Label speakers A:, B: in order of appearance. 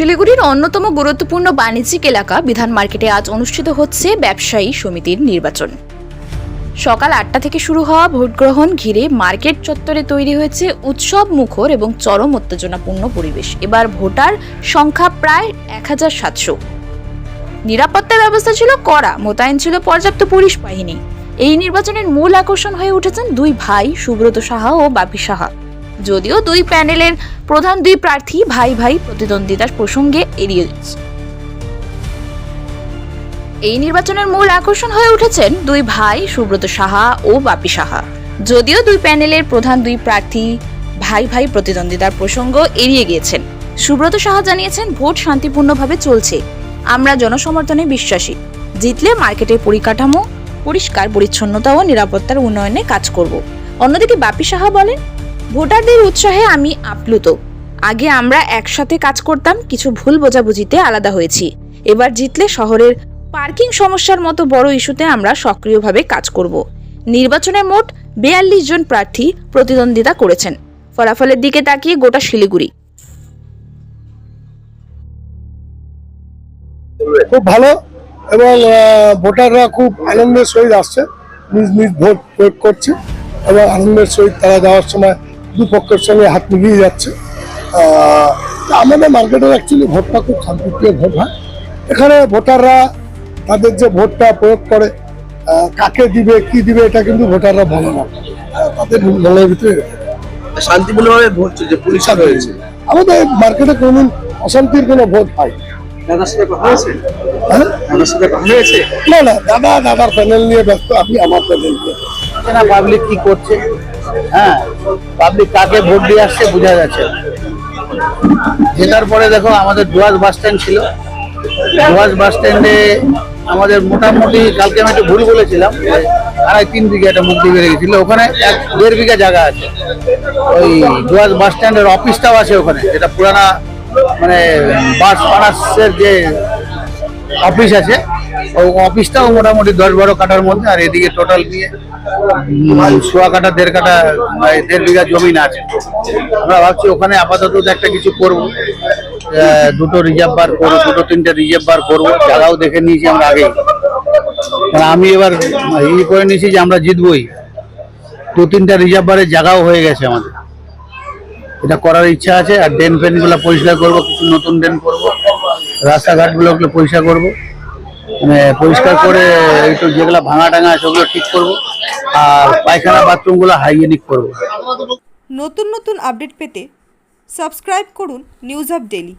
A: শিলিগুড়ির অন্যতম গুরুত্বপূর্ণ বাণিজ্যিক এলাকা বিধান মার্কেটে আজ অনুষ্ঠিত হচ্ছে ব্যবসায়ী সমিতির নির্বাচন। সকাল আটটা থেকে শুরু হওয়া ভোট গ্রহণ ঘিরে মার্কেট চত্বরে তৈরি হয়েছে উৎসব মুখর এবং চরম উত্তেজনাপূর্ণ পরিবেশ। এবার ভোটার সংখ্যা প্রায় এক হাজার সাতশো। নিরাপত্তার ব্যবস্থা ছিল কড়া, মোতায়েন ছিল পর্যাপ্ত পুলিশ বাহিনী। এই নির্বাচনের মূল আকর্ষণ হয়ে উঠেছেন দুই ভাই সুব্রত সাহা ও বাপি সাহা। যদিও দুই প্যানেলের প্রধান দুই প্রার্থী ভাই ভাই প্রতিদ্বন্দ্বিতার প্রসঙ্গে এড়িয়ে যাচ্ছে। এই নির্বাচনের মূল আকর্ষণ হয়ে উঠেছেন দুই ভাই সুব্রত সাহা ও বাপি সাহা। যদিও দুই প্যানেলের প্রধান দুই প্রার্থী ভাই ভাই প্রতিদ্বন্দ্বিতার প্রসঙ্গ এড়িয়ে গিয়েছেন। সুব্রত সাহা জানিয়েছেন, ভোট শান্তিপূর্ণভাবে চলছে। আমরা জনসমর্থনে বিশ্বাসী। জিতলে মার্কেটের পরিকাঠামো, পরিষ্কার পরিচ্ছন্নতা ও নিরাপত্তার উন্নয়নে কাজ করব। অন্যদিকে বাপি সাহা বলেন ভোটারদের উৎসাহে আমি আপ্লুত। আগে আমরা একসাথে কাজ করতাম, কিছু ভুল বোঝাবুঝিতে আলাদা হয়েছি। এবার জিতলে শহরের পার্কিং সমস্যার মতো বড় ইস্যুতে আমরা সক্রিয়ভাবে কাজ করব। নির্বাচনে মোট বেয়াল্লিশ জন প্রার্থী প্রতিদ্বন্দ্বিতা করেছেন। ফলাফলের দিকে তাকিয়ে গোটা শিলিগুড়ি।
B: খুব ভালো এবং ভোটাররা খুব আনন্দের সহিত আসছে। নিজ নিজ ভোট প্রয়োগ করছে এবং আনন্দের সহিত তারা যাওয়ার সময় দুপক্ষের সঙ্গে হাত মিলিয়ে যাচ্ছে। আমাদের মার্কেটের অ্যাকচুয়ালি ভোটটা খুব শান্তিপ্রিয় ভোট হয়? এখানে ভোটাররা তাদের যে ভোটটা প্রয়োগ করে কাকে দিবে কি দিবে এটা কিন্তু ভোটাররা বলে না। তাদের মনের ভিতরে
C: শান্তিপূর্ণভাবে ভোট চলছে পুলিশ রয়েছে।
B: আমাদের মার্কেটে কোনদিন অশান্তির কোনো ভোট হয়
C: দাদার সাথে কথা হয়েছে?
B: হ্যাঁ?
C: দাদার সাথে কথা হয়েছে?
B: না না দাদা দাদার প্যানেল নিয়ে ব্যস্ত আমি আমার প্যানেল নিয়ে। ব্যস্ত।
D: না পাবলিক কি করছে হ্যাঁ পাবলিক কাকে ভোট দিয়ে আসছে বোঝা যাচ্ছে। জেতার পরে দেখো আমাদের ডুয়ার্স বাস স্ট্যান্ড ছিল ডুয়ার্স বাস স্ট্যান্ডে আমাদের মোটামুটি কালকে আমি একটু ভুল বলেছিলাম আড়াই তিন বিঘা একটা মুক্তি বেড়ে গেছিল ওখানে এক দেড় বিঘা জায়গা আছে ওই ডুয়ার্স বাস স্ট্যান্ডের অফিসটাও আছে ওখানে, যেটা পুরানা মানে বাস ফানাসের যে অফিস আছে অফিসটাও মোটামুটি দশ বারো কাটার মধ্যে, আর এদিকে টোটাল নিয়ে সোয়া কাঠা দেড় কাঠা মানে দেড় বিঘা জমি না আছে। আমরা ভাবছি ওখানে আপাতত একটা কিছু করব। দুটো রিজার্ভ বার করব দুটো তিনটে রিজার্ভ বার করব। জায়গাও দেখে নিয়েছি আমরা আগে আমি এবার ই করে নিয়েছি যে আমরা জিতবই। দু তিনটা রিজার্ভ বারের জায়গাও হয়ে গেছে আমাদের। এটা করার ইচ্ছা আছে, আর ড্রেন ফেনগুলো পরিষ্কার করব, কিছু নতুন ড্রেন করব। রাস্তাঘাটগুলো ওগুলো পরিষ্কার করব। পরিষ্কার করে একটু যেগুলো ভাঙা টাঙা সেগুলো ঠিক করব। আর পায়খানা বাথরুমগুলো হাইজেনিক করব।
E: নতুন নতুন আপডেট পেতে সাবস্ক্রাইব করুন নিউজ আপ ডেলি